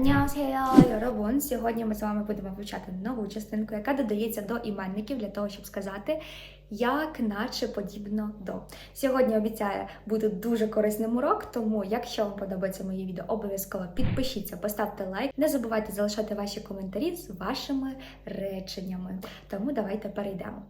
안녕하세요, 여러분. Сьогодні ми з вами будемо вивчати нову частинку, яка додається до іменників для того, щоб сказати як наче подібно до. Сьогодні обіцяє бути дуже корисним урок, тому якщо вам подобається моє відео, обов'язково підпишіться, поставте лайк. Не забувайте залишати ваші коментарі з вашими реченнями. Тому давайте перейдемо.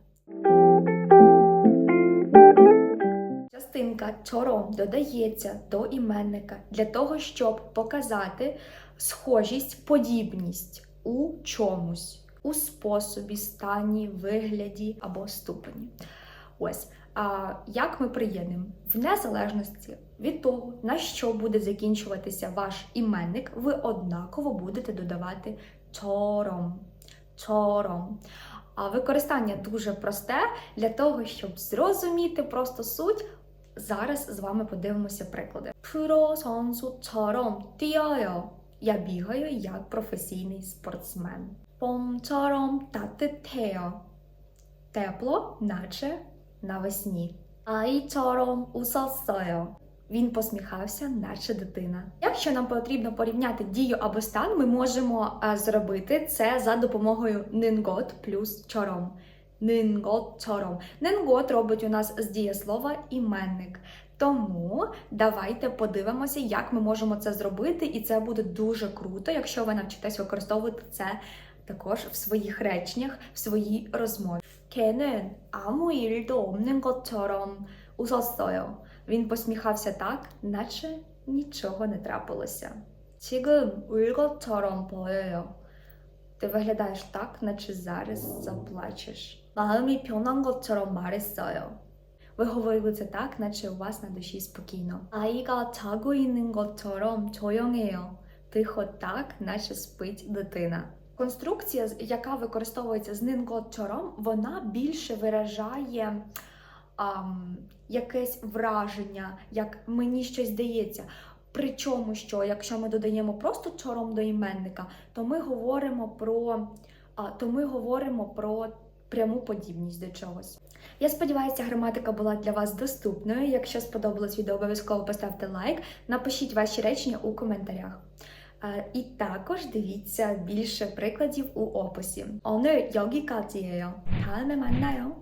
Частинка чором додається до іменника для того, щоб показати схожість, подібність у чомусь, у способі, стані, вигляді або ступені. Ось. А як ми приєднуємо? В незалежності від того, на що буде закінчуватися ваш іменник, ви однаково будете додавати чором. Чором. А використання дуже просте для того, щоб зрозуміти просто суть. Зараз з вами подивимося приклади. 프로 선수처럼 뛰어요. Я бігаю як професійний спортсмен. 봄처럼 따뜻해요. Тепло, наче навесні. 아이처럼 웃었어요. Він посміхався, наче дитина. Якщо нам потрібно порівняти дію або стан, ми можемо е, зробити це за допомогою нингот плюс чором. Нинготчором. Нингот робить у нас з дієслова іменник. Тому давайте подивимося, як ми можемо це зробити, і це буде дуже круто, якщо ви навчитесь використовувати це також в своїх реченнях, в своїй розмові. 걔는 아무 일도 없는 것처럼 웃었어요. Він посміхався так, наче нічого не трапилося. 지금 울 것처럼 보여요. Ти виглядаєш так, наче зараз заплачеш. 마음이 변한 것처럼 말했어요. Ви говорили це так, наче у вас на душі спокійно. 아이가 자고 있는 것처럼 조용해요. Тихо так, наче спить дитина. Конструкція, з- яка використовується з нинготчором, вона більше виражає ам, якесь враження, як мені щось здається. Причому, що якщо ми додаємо просто чором до іменника, то ми говоримо про, а, то ми говоримо про пряму подібність до чогось. Я сподіваюся, граматика була для вас доступною. Якщо сподобалось відео, обов'язково поставте лайк, напишіть ваші речення у коментарях. Е, І також дивіться більше прикладів у описі. 오늘 여기까지예요. 다음에 만나요.